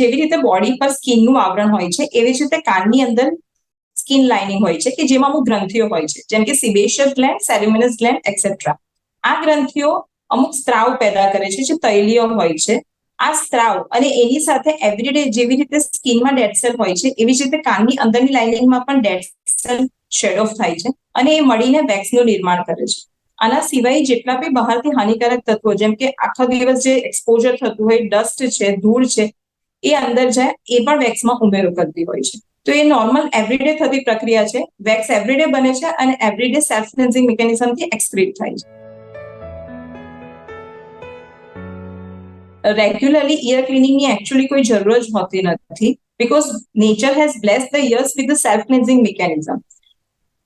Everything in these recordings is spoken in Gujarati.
જેવી રીતે બોડી પર સ્કિનનું આવરણ હોય છે, એવી જ રીતે કાનની અંદર સ્કિન લાઇનિંગ હોય છે, કે જેમાં અમુક ગ્રંથિઓ હોય છે, જેમ કે sebaceous gland ceruminous gland etcetera આ ગ્રંથિઓ અમુક સ્ત્રાવ પેદા કરે છે, જે તૈલીય હોય છે. આ સ્ત્રાવ અને એની સાથે એવરીડે જેવી રીતે સ્કિનમાં ડેડ સેલ હોય છે, એવી જ રીતે કાનની અંદરની લાઇનિંગમાં પણ ડેડ સેલ શેડ ઓફ થાય છે અને એ મળીને વેક્સનું નિર્માણ કરે છે. આના સિવાય જેટલા બી બહારથી હાનિકારક તત્વો, જેમ કે આખો દિવસ જે એક્સપોઝર થતું હોય ડસ્ટ છે, ધૂળ છે એ અંદર જાય, એ પણ વેક્સમાં ઉમેરો કરતી હોય છે. તો એ નોર્મલ એવરીડે થતી પ્રક્રિયા છે. વેક્સ એવરીડે બને છે અને એવરીડે સેલ્ફ ક્લિન્ઝિંગ મિકેનિઝમથી એક્સક્રીટ થાય છે. રેગ્યુલરલી ઇયર ક્લિનિંગની એકચ્યુઅલી કોઈ જરૂર જ હોતી નથી because nature has bless the ears with the self cleansing mechanism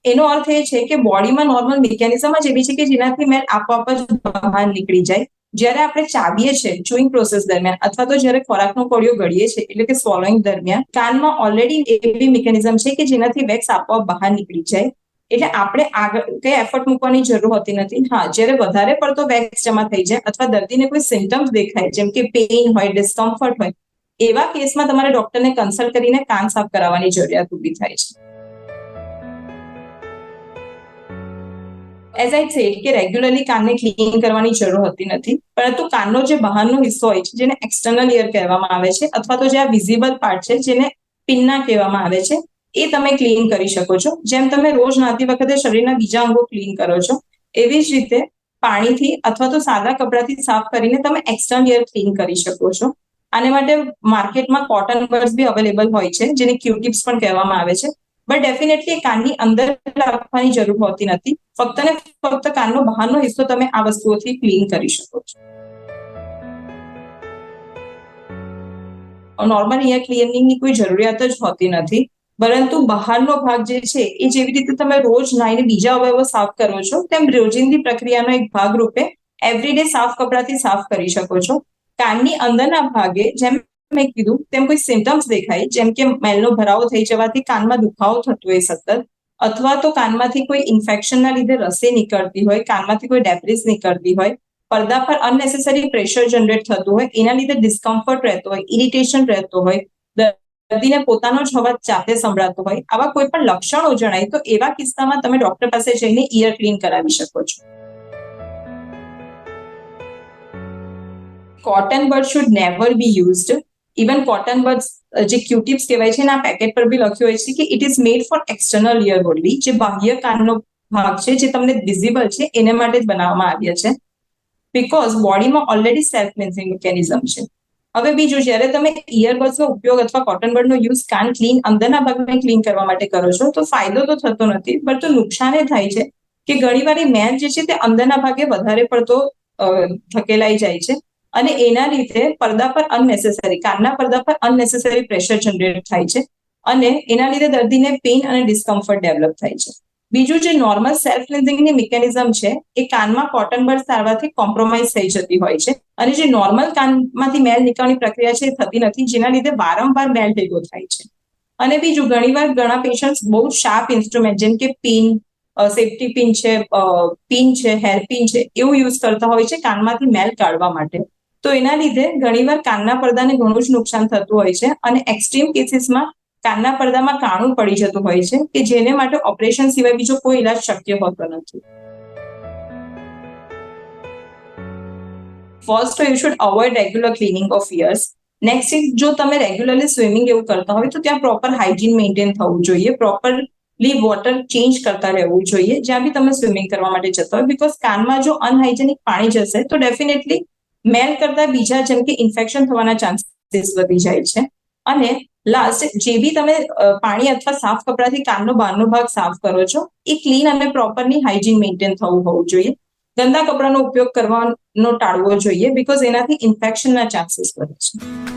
એનો અર્થ એ છે કે બોડીમાં નોર્મલ મિકેનિઝમ જ એવી છે કે જેનાથી મેલ આપોઆપ જ બહાર નીકળી જાય. જ્યારે આપણે ચાવીએ છીએ ચુઈંગ પ્રોસેસ દરમિયાન, અથવા તો જ્યારે ખોરાકનો કોળિયો ગળીએ છીએ, એટલે કે સ્વોલોઈંગ દરમિયાન, કાનમાં ઓલરેડી એવી મિકેનિઝમ છે કે જેનાથી વેક્સ આપોઆપ બહાર નીકળી જાય. એટલે આપણે આગળ કઈ એફર્ટ મૂકવાની જરૂર હોતી નથી. હા, જ્યારે વધારે પડતો વેક્સ જમા થઈ જાય અથવા દર્દીને કોઈ સિમ્ટમ્સ દેખાય, જેમ કે પેઇન હોય ડિસ્કમ્ફર્ટ હોય, એવા કેસમાં તમારે ડોક્ટરને કન્સલ્ટ કરીને કાન સાફ કરાવવાની જરૂરિયાત ઊભી થાય છે. એઝ આઈ સેડ કે રેગ્યુલરલી કાનને ક્લીન કરવાની જરૂર હોતી નથી. પરંતુ કાનનો જે બહારનો હિસ્સો હોય છે, જેને એક્સટર્નલ ઇયર કહેવામાં આવે છે, અથવા તો જે આ વિઝિબલ પાર્ટ છે, જેને પિન્ના કહેવામાં આવે છે, એ તમે ક્લીન કરી શકો છો. જેમ તમે રોજ નાતી વખતે શરીરના બીજા અંગો ક્લીન કરો છો, એવી જ રીતે પાણીથી અથવા તો સાદા કપડાથી સાફ કરીને તમે એક્સટર્નલ ઇયર ક્લીન કરી શકો છો. આને માટે માર્કેટમાં કોટન બર્સ બી અવેલેબલ હોય છે, જેને ક્યુટિપ્સ પણ કહેવામાં આવે છે. બટ ડેફિનેટલી કાનની અંદર રાખવાની જરૂર હોતી નથી. ફક્ત ને ફક્ત કાનનો બહારનો હિસ્સો તમે આ વસ્તુઓથી ક્લીન કરી શકો છો. નોર્મલ ઇયર ક્લિનિંગની કોઈ જરૂરિયાત જ હોતી નથી. પરંતુ બહારનો ભાગ જે છે, એ જેવી રીતે તમે રોજ નાઈને બીજા અવયવો સાફ કરો છો, તેમ રોજિંદી પ્રક્રિયાનો એક ભાગ રૂપે એવરીડે સાફ કપડાથી સાફ કરી શકો છો. કાનની અંદરના ભાગે જેમ મેં કીધું, તેમ કોઈ સિમ્ટમ્સ દેખાય, જેમ કે મેલનો ભરાવો થઈ જવાથી કાનમાં દુખાવો થતો હોય સતત, અથવા તો કાનમાંથી કોઈ ઇન્ફેક્શનના લીધે રસી નીકળતી હોય, કાનમાંથી કોઈ ડેબ્રિસ નીકળતી હોય, પડદા પર અનનેસેસરી પ્રેશર જનરેટ થતું હોય, એના લીધે ડિસ્કમ્ફર્ટ રહેતો હોય ઇરિટેશન રહેતો હોય, દર્દીને પોતાનો જ અવાજ જાતે સંભળાતો હોય, આવા કોઈ પણ લક્ષણો જણાય, તો એવા કિસ્સામાં તમે ડોક્ટર પાસે જઈને ઇયર ક્લીન કરાવી શકો છો. Cotton bud should never be used even cotton bud જે ક્યુટિપ્સ કહેવાય છે એના પેકેટ પર બી લખ્યું હોય છે કે it is made for external ear only જે બાહ્ય કાનનો ભાગ છે, જે તમને વિઝિબલ છે, એને માટે જ બનાવવામાં આવ્યા છે. બીકોઝ બોડીમાં ઓલરેડી સેલ્ફ ક્લિન્સિંગ મિકેનિઝમ છે. હવે બીજું, જ્યારે તમે ઇયરબડ્સનો ઉપયોગ અથવા કોટન બર્ડનો યુઝ કાન ક્લીન અંદરના ભાગને ક્લીન કરવા માટે કરો છો, તો ફાયદો તો થતો નથી પણ તો નુકસાન એ થાય છે કે ઘણીવાર મેલ જે છે તે અંદરના ભાગે વધારે પડતો થકેલાઈ જાય છે. અને એના લીધે પડદા પર અનનેસેસરી કાનના પડદા પર અનનેસેસરી પ્રેશર જનરેટ થાય છે અને એના લીધે દર્દીને પેઇન અને ડિસ્કમ્ફર્ટ ડેવલપ થાય છે. બીજું જે નોર્મલ સેલ્ફ ક્લિન્ઝિંગની મિકેનિઝમ છે, એ કાનમાં કોટન બર્ડ સારવારથી કોમ્પ્રોમાઇઝ થઈ જતી હોય છે અને જે નોર્મલ કાનમાંથી મેલ નીકળવાની પ્રક્રિયા છે એ થતી નથી, જેના લીધે વારંવાર મેલ ભેગો થાય છે. અને બીજું, ઘણીવાર ઘણા પેશન્ટ બહુ શાર્પ ઇન્સ્ટ્રુમેન્ટ જેમ કે પિન સેફટી પિન છે પિન છે હેર પિન છે, એવું યુઝ કરતા હોય છે કાનમાંથી મેલ કાઢવા માટે. તો એના લીધે ઘણીવાર કાનના પડદાને ઘણું જ નુકસાન થતું હોય છે અને એક્સ્ટ્રીમ કેસીસમાં કાનના પડદામાં કાણું પડી જતું હોય છે કે જેને માટે ઓપરેશન સિવાય બીજો કોઈ ઇલાજ શક્ય હોતો નથી. First you should avoid regular cleaning of ears next જો તમે રેગ્યુલરલી સ્વિમિંગ એવું કરતા હોય તો ત્યાં પ્રોપર હાઇજીન મેન્ટેન થવું જોઈએ. પ્રોપરલી વોટર ચેન્જ કરતા રહેવું જોઈએ. જ્યાં બી તમે સ્વિમિંગ કરવા માટે જતા હોય. બીકોઝ કાનમાં જો અનહાઇજેનિક પાણી જશે તો ડેફિનેટલી મેલ કરતા બીજા જેમ કે ઇન્ફેક્શન થવાના ચાન્સીસ વધી જાય છે. અને લાસ્ટ જે બી તમે પાણી અથવા સાફ કપડાથી કાનનો બહારનો ભાગ સાફ કરો છો, એ ક્લીન અને પ્રોપરની હાઇજીન મેન્ટેન થવું હોવું જોઈએ. ગંદા કપડાનો ઉપયોગ કરવાનો ટાળવો જોઈએ બીકોઝ એનાથી ઇન્ફેક્શનના ચાન્સીસ વધે છે.